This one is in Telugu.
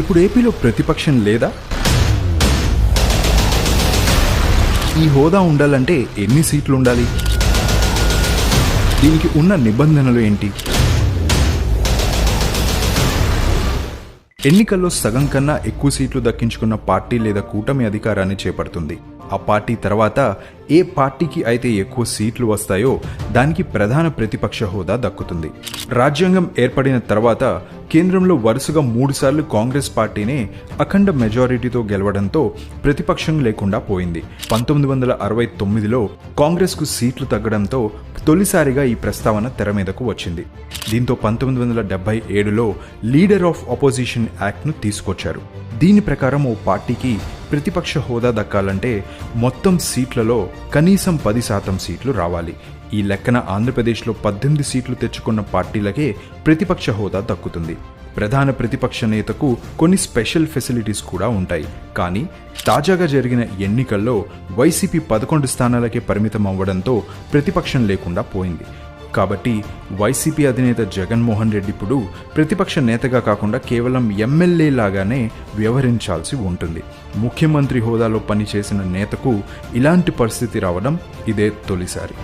ఇప్పుడు ఏపీలో ప్రతిపక్షం లేదా? ఈ హోదా ఉండాలంటే ఎన్ని సీట్లు ఉండాలి? దీనికి ఉన్న నిబంధనలు ఏంటి? ఎన్నికల్లో సగం కన్నా ఎక్కువ సీట్లు దక్కించుకున్న పార్టీ లేదా కూటమి అధికారాన్ని చేపడుతుంది. ఆ పార్టీ తర్వాత ఏ పార్టీకి అయితే ఎక్కువ సీట్లు వస్తాయో దానికి ప్రధాన ప్రతిపక్ష హోదా దక్కుతుంది. రాజ్యాంగం ఏర్పడిన తర్వాత కేంద్రంలో వరుసగా మూడుసార్లు కాంగ్రెస్ పార్టీనే అఖండ మెజారిటీతో గెలవడంతో ప్రతిపక్షం లేకుండా పోయింది. పంతొమ్మిది వందల అరవై తొమ్మిదిలో కాంగ్రెస్కు సీట్లు తగ్గడంతో తొలిసారిగా ఈ ప్రస్తావన తెర మీదకు వచ్చింది. దీంతో పంతొమ్మిది వందల డెబ్బై ఏడులో లీడర్ ఆఫ్ అపోజిషన్ యాక్ట్ను తీసుకొచ్చారు. దీని ప్రకారం ఓ పార్టీకి ప్రతిపక్ష హోదా దక్కాలంటే మొత్తం సీట్లలో కనీసం పది శాతం సీట్లు రావాలి. ఈ లెక్కన ఆంధ్రప్రదేశ్లో పద్దెనిమిది సీట్లు తెచ్చుకున్న పార్టీలకే ప్రతిపక్ష హోదా దక్కుతుంది. ప్రధాన ప్రతిపక్ష నేతకు కొన్ని స్పెషల్ ఫెసిలిటీస్ కూడా ఉంటాయి. కానీ తాజాగా జరిగిన ఎన్నికల్లో వైసీపీ పదకొండు స్థానాలకే పరిమితం అవ్వడంతో ప్రతిపక్షం లేకుండా పోయింది. కాబట్టి వైసీపీ అధినేత జగన్మోహన్ రెడ్డి ఇప్పుడు ప్రతిపక్ష నేతగా కాకుండా కేవలం ఎమ్మెల్యే లాగానే వ్యవహరించాల్సి ఉంటుంది. ముఖ్యమంత్రి హోదాలో పనిచేసిన నేతకు ఇలాంటి పరిస్థితి రావడం ఇదే తొలిసారి.